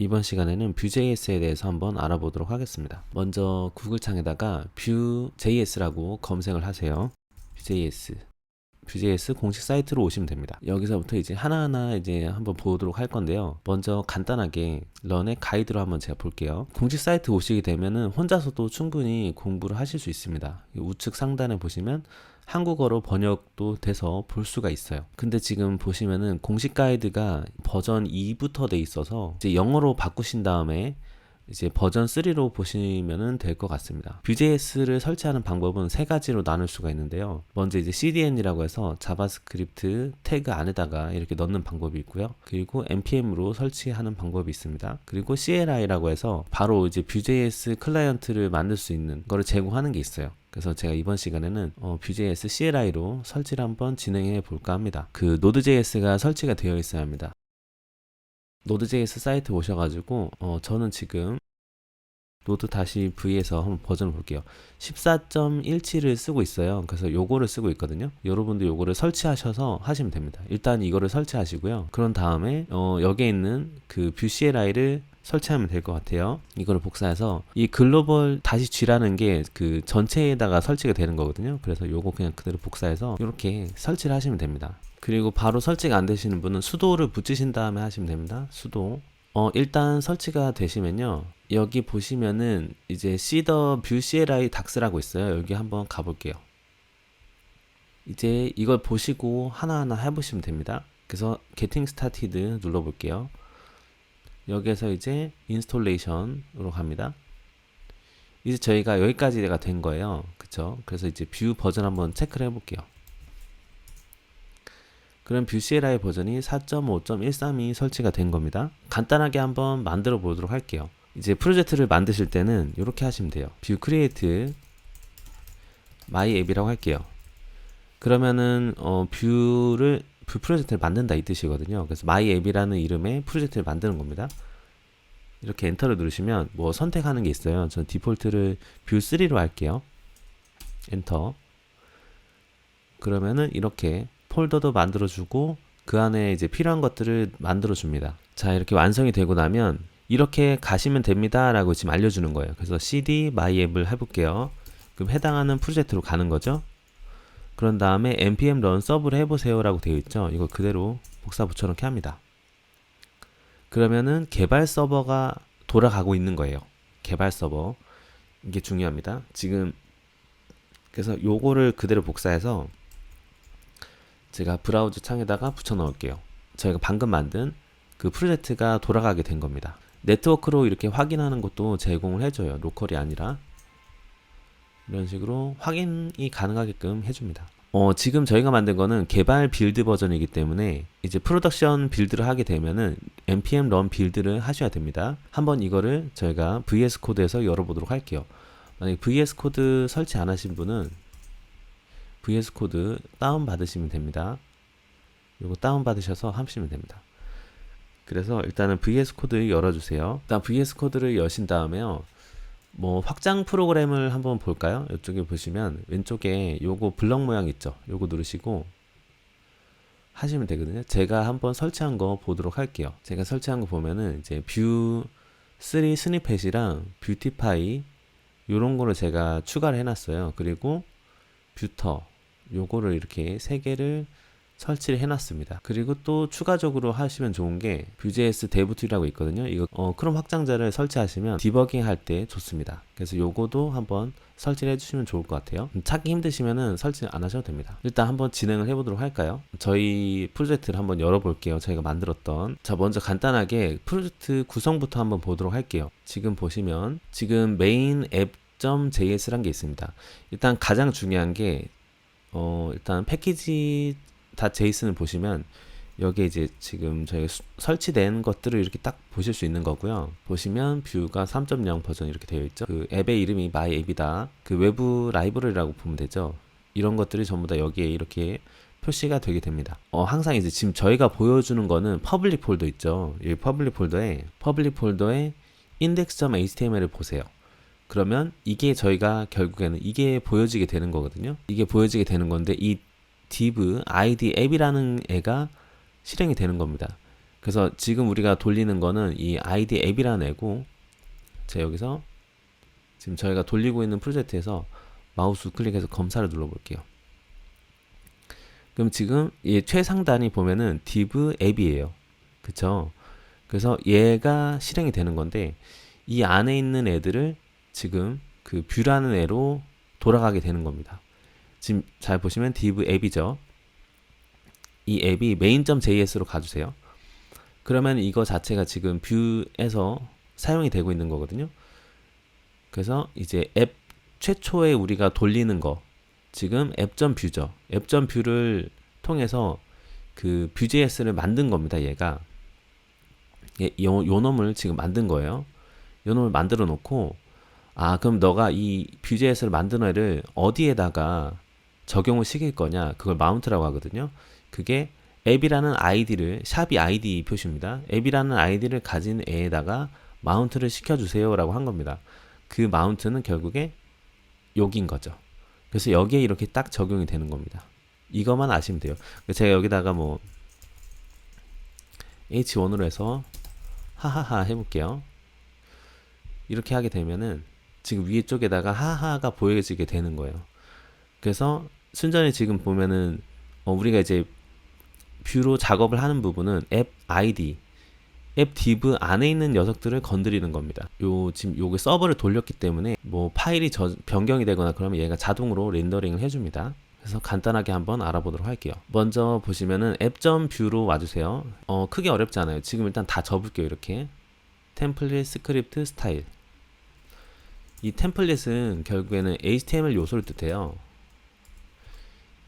이번 시간에는 Vue.js에 대해서 한번 알아보도록 하겠습니다. 먼저 구글 창에다가 Vue.js라고 검색을 하세요. Vue.js. Vue.js 공식 사이트로 오시면 됩니다. 여기서부터 이제 하나하나 이제 한번 보도록 할 건데요. 먼저 간단하게 런의 가이드로 한번 제가 볼게요. 공식 사이트 오시게 되면은 혼자서도 충분히 공부를 하실 수 있습니다. 이 우측 상단에 보시면 한국어로 번역도 돼서 볼 수가 있어요. 근데 지금 보시면은 공식 가이드가 버전 2부터 돼 있어서 이제 영어로 바꾸신 다음에 이제 버전 3로 보시면은 될 것 같습니다. Vue.js를 설치하는 방법은 세 가지로 나눌 수가 있는데요. 먼저 이제 CDN이라고 해서 자바스크립트 태그 안에다가 이렇게 넣는 방법이 있고요. 그리고 npm으로 설치하는 방법이 있습니다. 그리고 CLI라고 해서 바로 이제 Vue.js 클라이언트를 만들 수 있는 거를 제공하는 게 있어요. 그래서 제가 이번 시간에는 어, Vue.js CLI로 설치를 한번 진행해 볼까 합니다. 그 Node.js가 설치가 되어 있어야 합니다. Node.js 사이트 오셔가지고 어, 저는 지금 노드 다시 V에서 한번 버전을 볼게요. 14.17을 쓰고 있어요. 그래서 요거를 쓰고 있거든요. 여러분도 요거를 설치하셔서 하시면 됩니다. 일단 이거를 설치하시고요. 그런 다음에 어, 여기에 있는 그 Vue CLI를 설치하면 될 것 같아요. 이거를 복사해서 이 글로벌 다시 G라는 게 그 전체에다가 설치가 되는 거거든요. 그래서 요거 그냥 그대로 복사해서 이렇게 설치를 하시면 됩니다. 그리고 바로 설치가 안 되시는 분은 수도를 붙이신 다음에 하시면 됩니다. 수도. 어, 일단 설치가 되시면요. 여기 보시면은 이제 c더 view CLI 닥스라고 있어요. 여기 한번 가볼게요. 이제 이걸 보시고 하나하나 해보시면 됩니다. 그래서 getting started 눌러볼게요. 여기에서 이제 인스톨레이션으로 갑니다. 이제 저희가 여기까지가 된 거예요. 그쵸? 그래서 이제 뷰 버전 한번 체크를 해볼게요. 그럼 뷰 CLI 버전이 4.5.13이 설치가 된 겁니다. 간단하게 한번 만들어 보도록 할게요. 이제 프로젝트를 만드실 때는 이렇게 하시면 돼요. 뷰 크리에이트 마이 앱이라고 할게요. 그러면은 어, 뷰를 뷰 프로젝트를 만든다 이 뜻이거든요. 그래서 마이 앱이라는 이름의 프로젝트를 만드는 겁니다. 이렇게 엔터를 누르시면 뭐 선택하는 게 있어요. 전 디폴트를 뷰 3로 할게요. 엔터. 그러면은 이렇게 폴더도 만들어주고 그 안에 이제 필요한 것들을 만들어줍니다. 자 이렇게 완성이 되고 나면 이렇게 가시면 됩니다 라고 지금 알려주는 거예요. 그래서 cd my 앱을 해볼게요. 그럼 해당하는 프로젝트로 가는 거죠. 그런 다음에 npm run 서브를 해보세요 라고 되어 있죠. 이거 그대로 복사 붙여넣기 합니다. 그러면은 개발 서버가 돌아가고 있는 거예요. 개발 서버. 이게 중요합니다. 지금 그래서 요거를 그대로 복사해서 제가 브라우저 창에다가 붙여 넣을게요. 저희가 방금 만든 그 프로젝트가 돌아가게 된 겁니다. 네트워크로 이렇게 확인하는 것도 제공을 해줘요. 로컬이 아니라 이런 식으로 확인이 가능하게끔 해줍니다. 어, 지금 저희가 만든 거는 개발 빌드 버전이기 때문에 이제 프로덕션 빌드를 하게 되면은 npm run 빌드를 하셔야 됩니다. 한번 이거를 저희가 vs 코드에서 열어보도록 할게요. 만약에 vs 코드 설치 안 하신 분은 vs 코드 다운 받으시면 됩니다. 이거 다운 받으셔서 하시면 됩니다. 그래서 일단은 vs 코드 열어주세요. 일단 vs 코드를 여신 다음에요. 뭐 확장 프로그램을 한번 볼까요? 이쪽에 보시면 왼쪽에 요거 블럭 모양 있죠? 요거 누르시고 하시면 되거든요. 제가 한번 설치한 거 보도록 할게요. 제가 설치한 거 보면은 이제 뷰 3 스니펫이랑 뷰티파이 요런 거를 제가 추가를 해놨어요. 그리고 뷰터 요거를 이렇게 세 개를 설치를 해놨습니다. 그리고 또 추가적으로 하시면 좋은 게 Vue.js 데브 툴이라고 있거든요. 이거 어, 크롬 확장자를 설치하시면 디버깅 할 때 좋습니다. 그래서 요거도 한번 설치를 해주시면 좋을 것 같아요. 찾기 힘드시면은 설치 안 하셔도 됩니다. 일단 한번 진행을 해보도록 할까요? 저희 프로젝트를 한번 열어볼게요. 저희가 만들었던 자 먼저 간단하게 프로젝트 구성부터 한번 보도록 할게요. 지금 보시면 지금 메인 앱 .js란 게 있습니다. 일단 가장 중요한 게 어, 일단 패키지 다 제이슨을 보시면 여기에 이제 지금 저희가 수- 설치된 것들을 이렇게 딱 보실 수 있는 거고요. 보시면 뷰가 3.0 버전 이렇게 되어 있죠. 그 앱의 이름이 my 앱이다. 그 외부 라이브러리라고 보면 되죠. 이런 것들이 전부 다 여기에 이렇게 표시가 되게 됩니다. 어, 항상 이제 지금 저희가 보여주는 거는 퍼블릭 폴더 있죠. 이 퍼블릭 폴더에 퍼블릭 폴더에 index.html을 보세요. 그러면 이게 저희가 결국에는 이게 보여지게 되는 거거든요. 이게 보여지게 되는 건데 이 div id 앱이라는 애가 실행이 되는 겁니다. 그래서 지금 우리가 돌리는 거는 이 ID 앱이라는 애고 자 여기서 지금 저희가 돌리고 있는 프로젝트에서 마우스 클릭해서 검사를 눌러볼게요. 그럼 지금 이 최상단이 보면은 div 앱이에요. 그쵸? 그래서 얘가 실행이 되는 건데 이 안에 있는 애들을 지금 그 뷰라는 애로 돌아가게 되는 겁니다. 지금 잘 보시면 div 앱이죠. 이 앱이 main.js로 가주세요. 그러면 이거 자체가 지금 뷰에서 사용이 되고 있는 거거든요. 그래서 이제 앱 최초에 우리가 돌리는 거 지금 앱.뷰죠. 앱.뷰를 통해서 그 뷰.js를 만든 겁니다. 얘가 예, 요, 요 놈을 지금 만든 거예요. 요 놈을 만들어 놓고 아 그럼 너가 이 뷰.js를 만든 애를 어디에다가 적용을 시킬 거냐 그걸 마운트라고 하거든요. 그게 앱이라는 아이디를 샵이 아이디 표시입니다. 앱이라는 아이디를 가진 애에다가 마운트를 시켜주세요라고 한 겁니다. 그 마운트는 결국에 여기인 거죠. 그래서 여기에 이렇게 딱 적용이 되는 겁니다. 이것만 아시면 돼요. 제가 여기다가 뭐 H1으로 해서 하하하 해볼게요. 이렇게 하게 되면은 지금 위에 쪽에다가 하하가 보여지게 되는 거예요. 그래서 순전히 지금 보면은 어, 우리가 이제 뷰로 작업을 하는 부분은 앱 아이디, 앱 div 안에 있는 녀석들을 건드리는 겁니다. 요 지금 요게 서버를 돌렸기 때문에 뭐 파일이 저, 변경이 되거나 그러면 얘가 자동으로 렌더링을 해줍니다. 그래서 간단하게 한번 알아보도록 할게요. 먼저 보시면은 앱.뷰로 와주세요. 어, 크게 어렵지 않아요. 지금 일단 다 접을게요. 이렇게 템플릿, 스크립트, 스타일. 이 템플릿은 결국에는 HTML 요소를 뜻해요.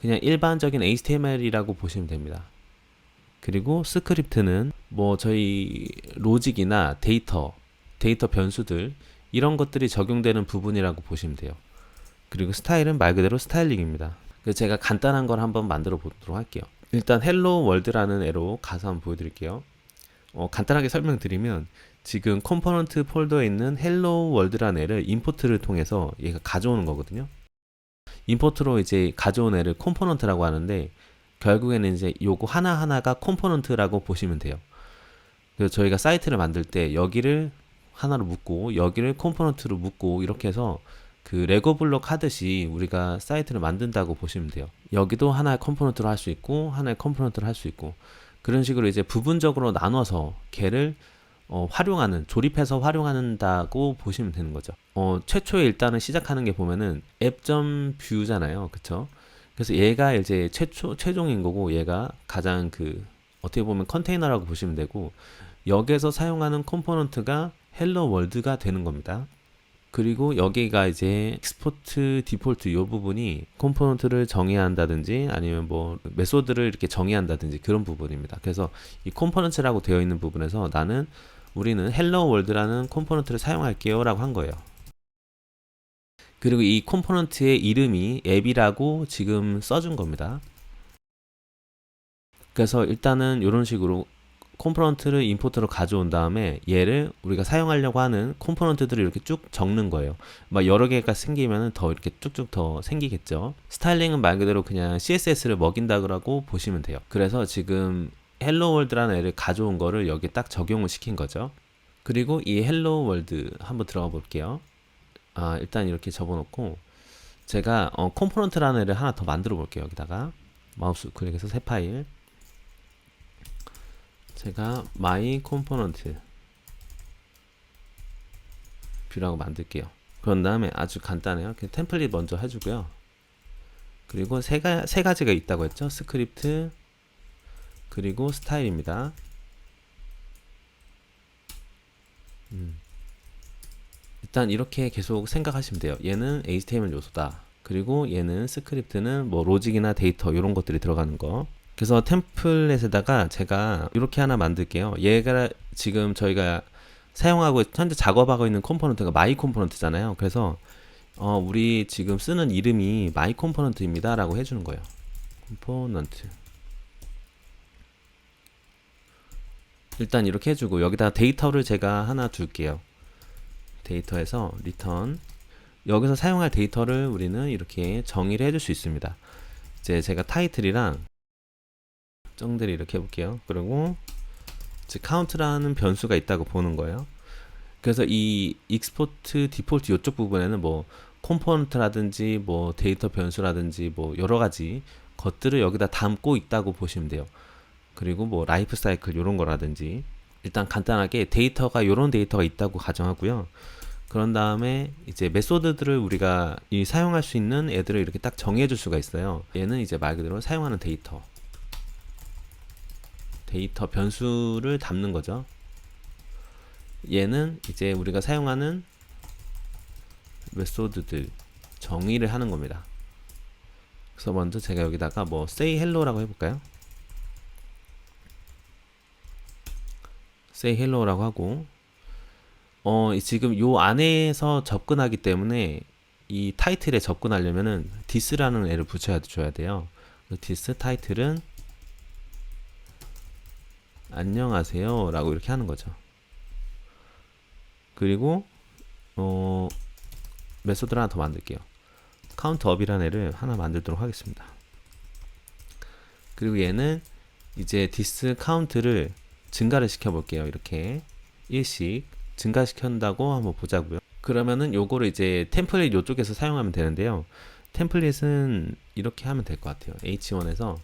그냥 일반적인 HTML이라고 보시면 됩니다. 그리고 스크립트는 뭐 저희 로직이나 데이터, 데이터 변수들 이런 것들이 적용되는 부분이라고 보시면 돼요. 그리고 스타일은 말 그대로 스타일링입니다. 그래서 제가 간단한 걸 한번 만들어 보도록 할게요. 일단 헬로 월드라는 애로 가서 한번 보여드릴게요. 어, 간단하게 설명드리면 지금 컴포넌트 폴더에 있는 헬로 월드라는 애를 임포트를 통해서 얘가 가져오는 거거든요. 임포트로 이제 가져온 애를 컴포넌트라고 하는데 결국에는 이제 요거 하나하나가 컴포넌트라고 보시면 돼요. 그래서 저희가 사이트를 만들 때 여기를 하나로 묶고 여기를 컴포넌트로 묶고 이렇게 해서 그 레고 블록 하듯이 우리가 사이트를 만든다고 보시면 돼요. 여기도 하나의 컴포넌트로 할 수 있고 하나의 컴포넌트로 할 수 있고 그런 식으로 이제 부분적으로 나눠서 걔를 어, 활용하는 조립해서 활용한다고 보시면 되는 거죠. 어, 최초에 일단은 시작하는 게 보면은 앱.뷰잖아요. 그쵸? 그래서 얘가 이제 최초 최종인 거고 얘가 가장 그 어떻게 보면 컨테이너라고 보시면 되고 여기에서 사용하는 컴포넌트가 헬로 월드가 되는 겁니다. 그리고 여기가 이제 익스포트 디폴트 이 부분이 컴포넌트를 정의한다든지 아니면 뭐 메소드를 이렇게 정의한다든지 그런 부분입니다. 그래서 이 컴포넌트라고 되어 있는 부분에서 나는 우리는 헬로 월드라는 컴포넌트를 사용할게요 라고 한 거예요. 그리고 이 컴포넌트의 이름이 앱이라고 지금 써준 겁니다. 그래서 일단은 이런 식으로 컴포넌트를 임포트로 가져온 다음에 얘를 우리가 사용하려고 하는 컴포넌트들을 이렇게 쭉 적는 거예요. 막 여러 개가 생기면 더 이렇게 쭉쭉 더 생기겠죠. 스타일링은 말 그대로 그냥 CSS를 먹인다고 보시면 돼요. 그래서 지금 헬로 월드라는 애를 가져온 거를 여기 딱 적용을 시킨 거죠. 그리고 이 헬로 월드 한번 들어가 볼게요. 아, 일단 이렇게 접어놓고 제가 어, 컴포넌트라는 애를 하나 더 만들어 볼게요. 여기다가 마우스 클릭해서 새 파일 제가 my component 뷰라고 만들게요. 그런 다음에 아주 간단해요. 템플릿 먼저 해주고요. 그리고 세, 가, 세 가지가 있다고 했죠. 스크립트 그리고 스타일입니다. 음. 일단 이렇게 계속 생각하시면 돼요. 얘는 HTML 요소다. 그리고 얘는 스크립트는 뭐 로직이나 데이터 이런 것들이 들어가는 거. 그래서 템플릿에다가 제가 이렇게 하나 만들게요. 얘가 지금 저희가 사용하고 현재 작업하고 있는 컴포넌트가 마이 컴포넌트잖아요. 그래서 어, 우리 지금 쓰는 이름이 마이 컴포넌트입니다라고 해주는 거예요. 컴포넌트. 일단 이렇게 해주고 여기다 데이터를 제가 하나 둘게요. 데이터에서 리턴 여기서 사용할 데이터를 우리는 이렇게 정의를 해줄 수 있습니다. 이제 제가 타이틀이랑 정들이 이렇게 해볼게요. 그리고 즉 count라는 변수가 있다고 보는 거예요. 그래서 이 익스포트 디폴트 이쪽 부분에는 뭐 컴포넌트라든지 뭐 데이터 변수라든지 뭐 여러 가지 것들을 여기다 담고 있다고 보시면 돼요. 그리고 뭐 라이프 사이클 이런 거라든지 일단 간단하게 데이터가 이런 데이터가 있다고 가정하고요. 그런 다음에 이제 메소드들을 우리가 이 사용할 수 있는 애들을 이렇게 딱 정해 줄 수가 있어요. 얘는 이제 말 그대로 사용하는 데이터. 데이터 변수를 담는 거죠. 얘는 이제 우리가 사용하는 메소드들 정의를 하는 겁니다. 그래서 먼저 제가 여기다가 뭐 say hello라고 해볼까요? Say hello라고 하고 어이 지금 요 안에서 접근하기 때문에 이 타이틀에 접근하려면은 this라는 애를 붙여야 줘야 돼요. 그 this 타이틀은 안녕하세요라고 이렇게 하는 거죠. 그리고 어 메소드를 하나 더 만들게요. 카운트업이라는 애를 하나 만들도록 하겠습니다. 그리고 얘는 이제 디스 카운트를 증가를 시켜 볼게요. 이렇게 일씩 증가시킨다고 한번 보자고요. 그러면은 요거를 이제 템플릿 요쪽에서 사용하면 되는데요. 템플릿은 이렇게 하면 될 것 같아요. H1에서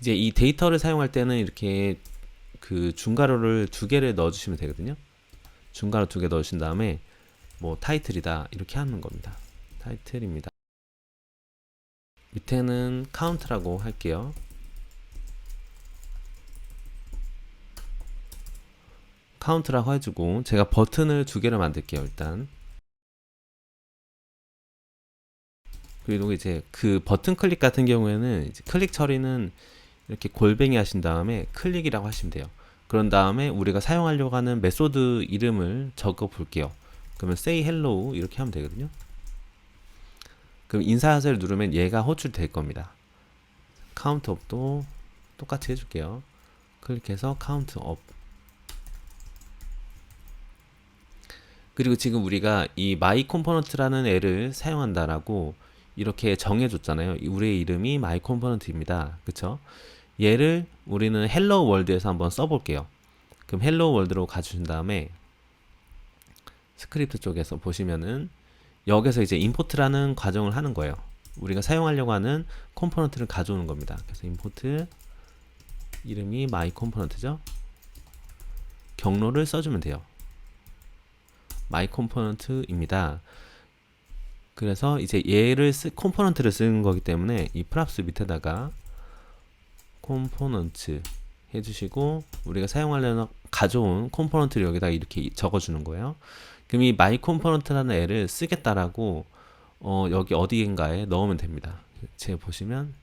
이제 이 데이터를 사용할 때는 이렇게 그 중괄호를 두 개를 넣어 주시면 되거든요. 중괄호 두 개 넣으신 다음에 뭐 타이틀이다 이렇게 하는 겁니다. 타이틀입니다. 밑에는 카운트라고 할게요. 카운트라고 해주고 제가 버튼을 두 개를 만들게요 일단. 그리고 이제 그 버튼 클릭 같은 경우에는 클릭 처리는 이렇게 골뱅이 하신 다음에 클릭이라고 하시면 돼요. 그런 다음에 우리가 사용하려고 하는 메소드 이름을 적어 볼게요. 그러면 say hello 이렇게 하면 되거든요. 그럼 인사하세를 누르면 얘가 호출될 겁니다. 카운트업도 똑같이 해줄게요. 클릭해서 카운트업 그리고 지금 우리가 이 my component라는 애를 사용한다라고 이렇게 정해줬잖아요. 이 우리의 이름이 my component입니다. 그쵸? 얘를 우리는 hello world에서 한번 써볼게요. 그럼 hello world로 가주신 다음에 스크립트 쪽에서 보시면은 여기서 이제 import라는 과정을 하는 거예요. 우리가 사용하려고 하는 컴포넌트를 가져오는 겁니다. 그래서 import 이름이 my component죠. 경로를 써주면 돼요. My component입니다. 그래서 이제 얘를 쓰, 컴포넌트를 쓰는 거기 때문에 이 프랍스 밑에다가 컴포넌트 해주시고 우리가 사용하려는 가져온 컴포넌트를 여기다 이렇게 적어주는 거예요. 그럼 이 my component라는 애를 쓰겠다라고 어, 여기 어디인가에 넣으면 됩니다. 제가 보시면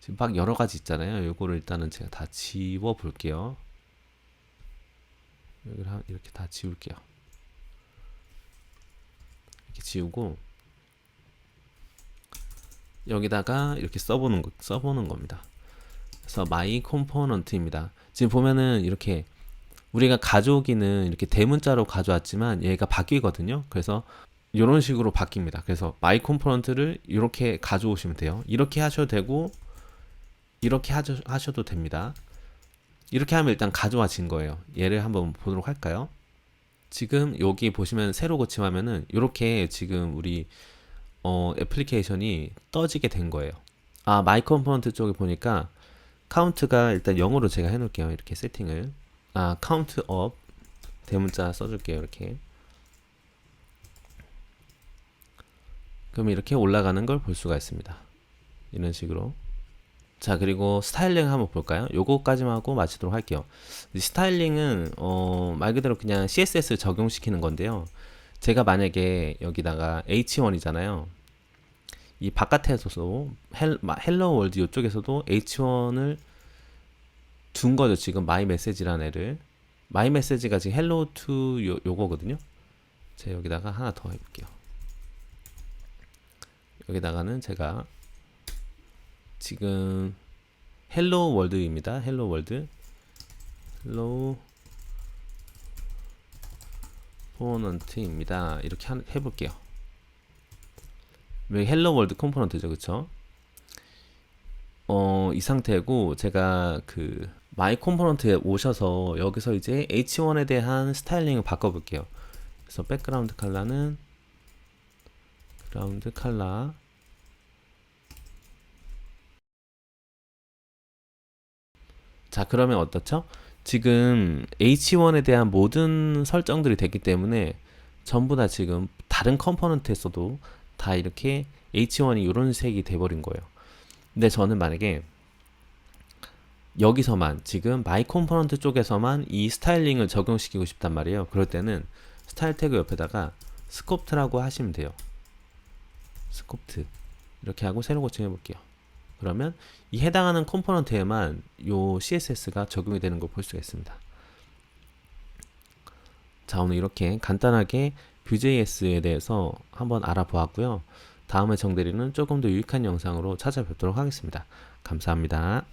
지금 막 여러 가지 있잖아요. 요거를 일단은 제가 다 지워 볼게요. 여기를 이렇게 다 지울게요. 이렇게 지우고 여기다가 이렇게 써보는 거, 써보는 겁니다. 그래서 my component입니다. 지금 보면은 이렇게 우리가 가져오기는 이렇게 대문자로 가져왔지만 얘가 바뀌거든요. 그래서 이런 식으로 바뀝니다. 그래서 my component를 이렇게 가져오시면 돼요. 이렇게 하셔도 되고 이렇게 하셔, 하셔도 됩니다. 이렇게 하면 일단 가져와진 거예요. 얘를 한번 보도록 할까요? 지금 여기 보시면 새로 고침하면은 이렇게 지금 우리 어, 애플리케이션이 떠지게 된 거예요. 아, 마이 컴포넌트 쪽에 보니까 카운트가 일단 0으로 제가 해 놓을게요. 이렇게 세팅을. 아, 카운트 업 대문자 써 줄게요. 이렇게. 그럼 이렇게 올라가는 걸 볼 수가 있습니다. 이런 식으로. 자 그리고 스타일링 한번 볼까요? 요거까지만 하고 마치도록 할게요. 스타일링은 어, 말 그대로 그냥 CSS 적용시키는 건데요. 제가 만약에 여기다가 H1이잖아요. 이 바깥에서도 헬, 헬로 월드 이쪽에서도 H1을 둔 거죠. 지금 마이 메시지라는 애를 마이 메시지가 지금 헬로 투 요, 요거거든요. 제가 여기다가 하나 더 해볼게요. 여기다가는 제가 지금 헬로 월드입니다. 헬로 월드. 헬로 컴포넌트입니다. 이렇게 한, 해볼게요. 왜 헬로 월드 컴포넌트죠, 그쵸? 어, 이 상태고 제가 그 마이 컴포넌트에 오셔서 여기서 이제 H1에 대한 스타일링을 바꿔볼게요. 그래서 백그라운드 컬러는 그라운드 컬러 자 그러면 어떻죠? 지금 H1에 대한 모든 설정들이 됐기 때문에 전부 다 지금 다른 컴포넌트에서도 다 이렇게 H1이 이런 색이 돼버린 거예요. 근데 저는 만약에 여기서만 지금 마이 컴포넌트 쪽에서만 이 스타일링을 적용시키고 싶단 말이에요. 그럴 때는 스타일 태그 옆에다가 스코프트라고 하시면 돼요. 스코프트 이렇게 하고 새로 고침해 볼게요. 그러면 이 해당하는 컴포넌트에만 요 CSS가 적용이 되는 걸 볼 수가 있습니다. 자, 오늘 이렇게 간단하게 Vue.js에 대해서 한번 알아보았고요. 다음에 정대리는 조금 더 유익한 영상으로 찾아뵙도록 하겠습니다. 감사합니다.